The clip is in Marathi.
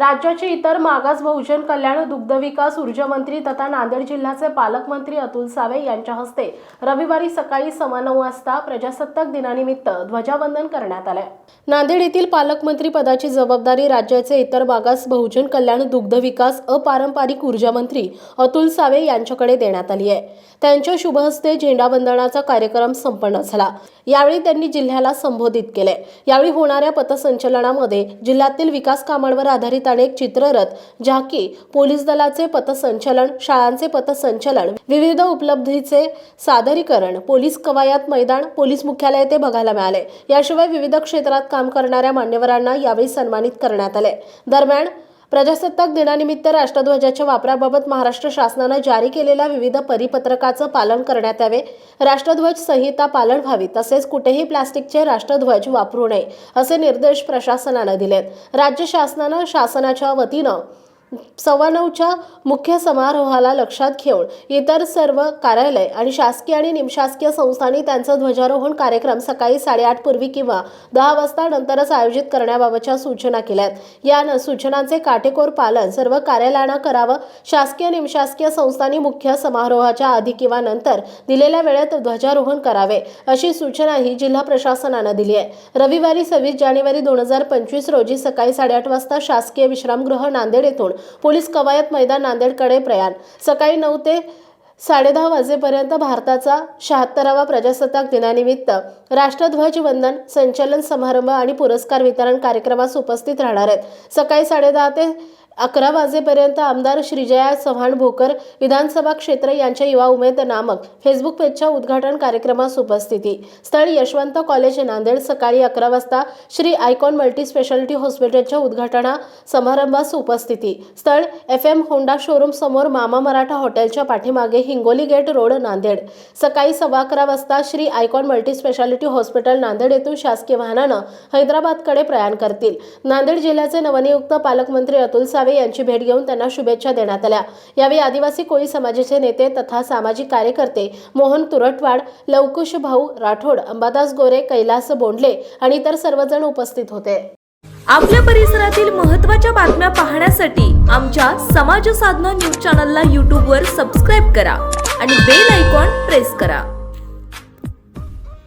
राज्याचे इतर मागास बहुजन कल्याण दुग्धविकास ऊर्जामंत्री तथा नांदेड जिल्ह्याचे पालकमंत्री अतुल सावे यांच्या हस्ते रविवारी सकाळी सव्वा नऊ वाजता प्रजासत्ताक दिनानिमित्त ध्वजावंदन करण्यात आले. नांदेड येथील पालकमंत्री पदाची जबाबदारी राज्याचे इतर मागास बहुजन कल्याण दुग्ध विकास अपारंपरिक ऊर्जामंत्री अतुल सावे यांच्याकडे देण्यात आली आहे. त्यांच्या शुभहस्ते झेंडावंदनाचा कार्यक्रम संपन्न झाला. यावेळी त्यांनी जिल्ह्याला संबोधित केले. यावेळी होणाऱ्या पथसंचलनामध्ये जिल्ह्यातील विकास कामांवर आधारित अनेक चित्ररथ झाकी पोलीस दलाचे पथसंचलन शाळांचे पथसंचलन विविध उपलब्धीचे सादरीकरण पोलीस कवायत मैदान पोलीस मुख्यालय ते बघायला मिळाले. याशिवाय विविध क्षेत्रात काम करणाऱ्या मान्यवरांना यावेळी सन्मानित करण्यात आले. दरम्यान प्रजासत्ताक दिनानिमित्त राष्ट्रध्वजाच्या वापराबाबत महाराष्ट्र शासनानं जारी केलेल्या विविध परिपत्रकाचं पालन करण्यात यावे. राष्ट्रध्वज संहिता पालन व्हावी तसेच कुठेही प्लास्टिकचे राष्ट्रध्वज वापरू नये असे निर्देश प्रशासनानं दिलेत. राज्य शासनानं शासनाच्या वतीनं सव्वा नऊच्या मुख्य समारोहाला लक्षात घेऊन इतर सर्व कार्यालय आणि शासकीय आणि निमशासकीय संस्थांनी त्यांचं ध्वजारोहण कार्यक्रम सकाळी साडेआठ पूर्वी किंवा दहा वाजता नंतरच आयोजित करण्याबाबतच्या सूचना केल्यात या सूचनांचे काटेकोर पालन सर्व कार्यालयांना करावं शासकीय निमशासकीय संस्थांनी मुख्य समारोहाच्या आधी किंवा नंतर दिलेल्या वेळेत ध्वजारोहण करावे अशी सूचनाही जिल्हा प्रशासनानं दिली आहे. रविवारी सव्वीस जानेवारी दोन हजार पंचवीस रोजी सकाळी साडेआठ वाजता शासकीय विश्रामगृह नांदेड येथून पोलीस कवायत मैदान नांदेडकडे प्रयाण. सकाळी नऊ ते साडेदहा वाजेपर्यंत भारताचा शहात्तरावा प्रजासत्ताक दिनानिमित्त राष्ट्रध्वज वंदन संचलन समारंभ आणि पुरस्कार वितरण कार्यक्रमास उपस्थित राहणार आहेत. सकाळी साडेदहा ते अकरा वाजेपर्यंत आमदार श्रीजया चव्हाण भोकर विधानसभा क्षेत्र यांच्या युवा उमेद नामक फेसबुक पेजच्या उद्घाटन कार्यक्रमास उपस्थिती. स्थळ यशवंत कॉलेज नांदेड सकाळी अकरा वाजता श्री आयकॉन मल्टी स्पेशालिटी हॉस्पिटलच्या उद्घाटना समारंभास उपस्थिती. स्थळ एफ एम होंडा शोरूम समोर मामा मराठा हॉटेलच्या पाठीमागे हिंगोली गेट रोड नांदेड. सकाळी सव्वा अकरा वाजता Shri Icon Multi Speciality Hospital Nanded येथून शासकीय वाहनानं हैदराबादकडे प्रयाण करतील. नांदेड जिल्ह्याचे नवनियुक्त पालकमंत्री अतुल सावे यांची भेट घेऊन त्यांना शुभेच्छा देण्यात आल्या. यावेळी आदिवासी कोळी समाजाचे नेते तथा सामाजिक कार्यकर्ते मोहन तुरटवाड लवकुश भाऊ राठोड अंबादास गोरे कैलास बोंडले आणि इतर सर्वजण उपस्थित होते. आपल्या परिसरातील महत्त्वाच्या बातम्या पाहण्यासाठी आमच्या समाज साधना न्यूज चॅनलला यूट्यूबवर सबस्क्राईब करा आणि बेल आयकॉन प्रेस करा.